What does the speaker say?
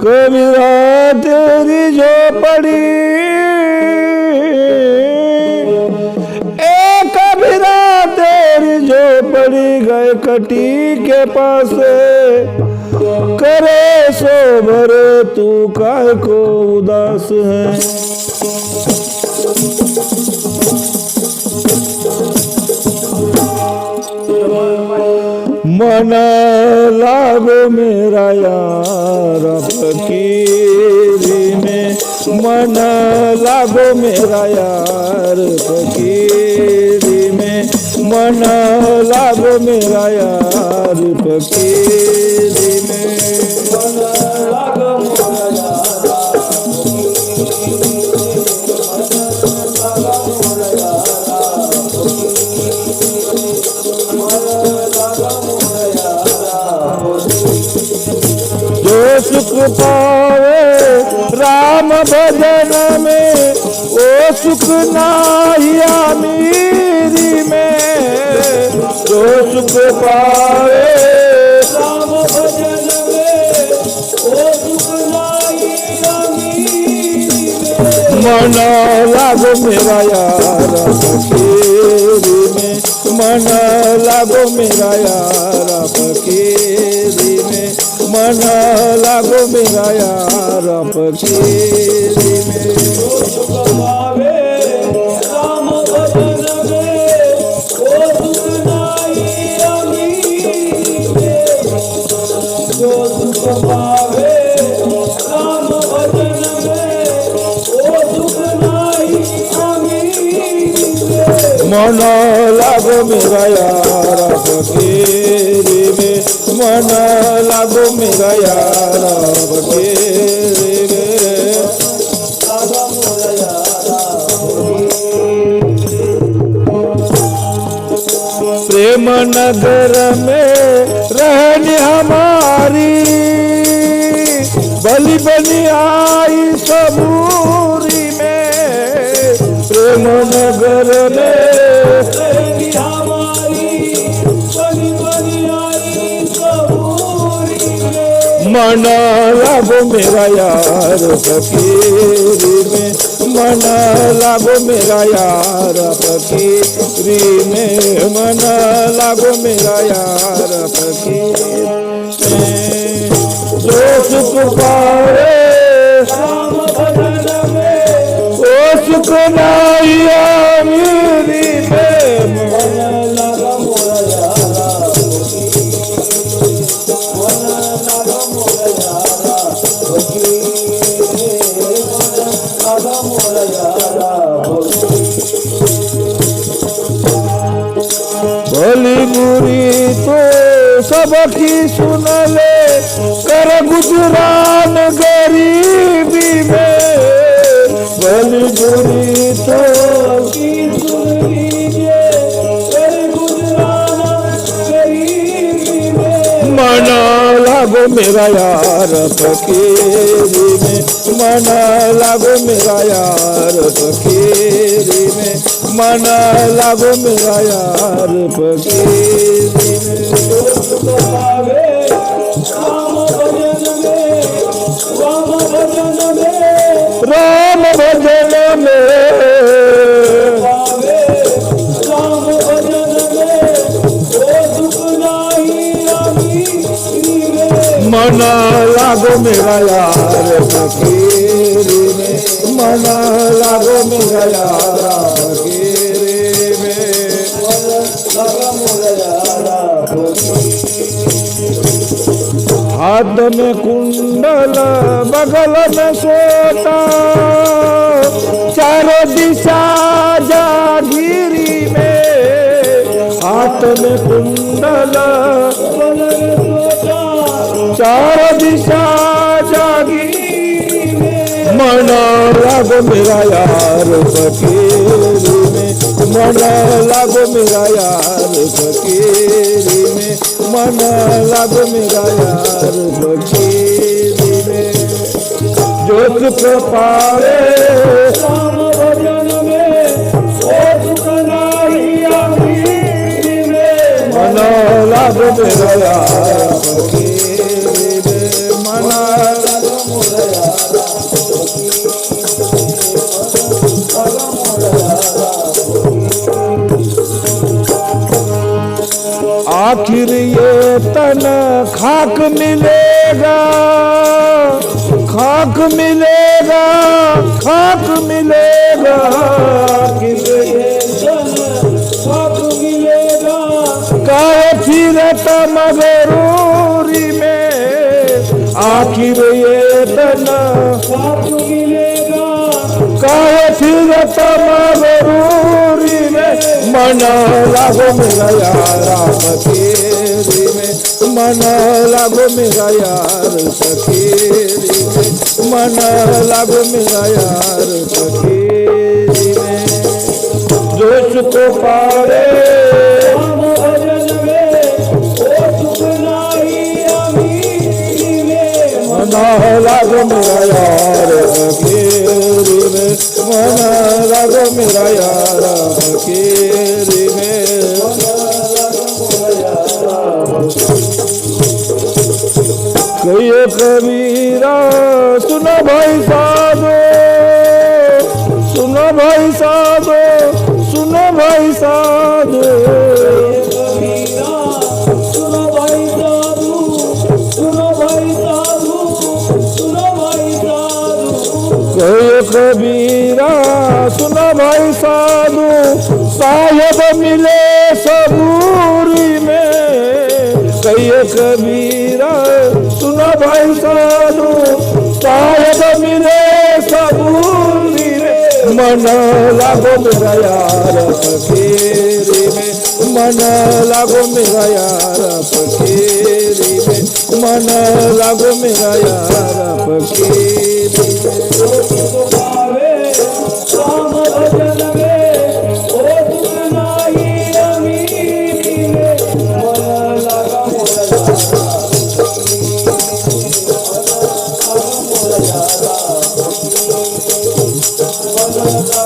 कबीरा तेरी झोपड़ी ए कबीरा तेरी झोपड़ी गए कटी के पास। करे सो भरे तू काय को उदास है। मन लागो मेरा यार फकीरी में मन लागो मेरा यार, फकीरी में मन लागो मेरा यार, फकीरी पावे। राम भजन में, ओ सुख नाहिया मीरी में। जो सुख पावे। राम मन लागो मेरा यार फकीरी में। मन लागो मेरा यार फकीरी मन लागो मेरा यार में। मन लागो मेरा यार में मन लागो मेरा यार प्रेम नगर में रहनी हमारी, बलि बनी आई सबूरी में। प्रेम नगर में मना लागो मेरा यार फकीरी में मना लागो मेरा यार फकीरी में मना लागो मेरा यार फकीर में जो सुख मेरा यार फकीरी में मन लागो मेरा यार फकीरी में मन लागो मेरा यार फकीरी में। मन लागो मेरा यार फकीरी में मन लागो मेरा यार फकीरी में हाथ में कुंडल, बगल में सोता। चारों दिशा जागीरी में। हाथ में कुंडल चारों दिशा जागीरी में मन लागो मेरा यार फकीरी में। मन लागो मेरा यार फकीरी में। मन लागो मेरा यार फकीरी में। जो सुख पावे राम भजन में वो सुख नाही अमीरी में मन लागो मेरा यार फकीरी आखिर ये तन खाक मिलेगा खाक मिलेगा खाक मिलेगा। आखिर मिलेगा। फिरत मगरूरी में? आखिर ये तन मन लागो मेरा यारा फकीरी में। मन लागो मेरा यार फकीरी में। मन लागो मेरा यार फकीरी में। जोश को पारे लागो मेरा यार फकीरी में। मना लागो मेरा यार फकीरी में कहिए कबीरा सुनो भाई साधो सुनो भाई साधो सुनो भाई साधो सुनो भाई साधु, साहेब मिले सबूरी में। कहिए कबीरा, सुनो भाई साधु, साहेब मिले सबूरी में। मन लागो मेरा यार फकीरी में, मन लागो मेरा यार फकीरी में। मन लागो मेरा यार फकीरी में। Oh,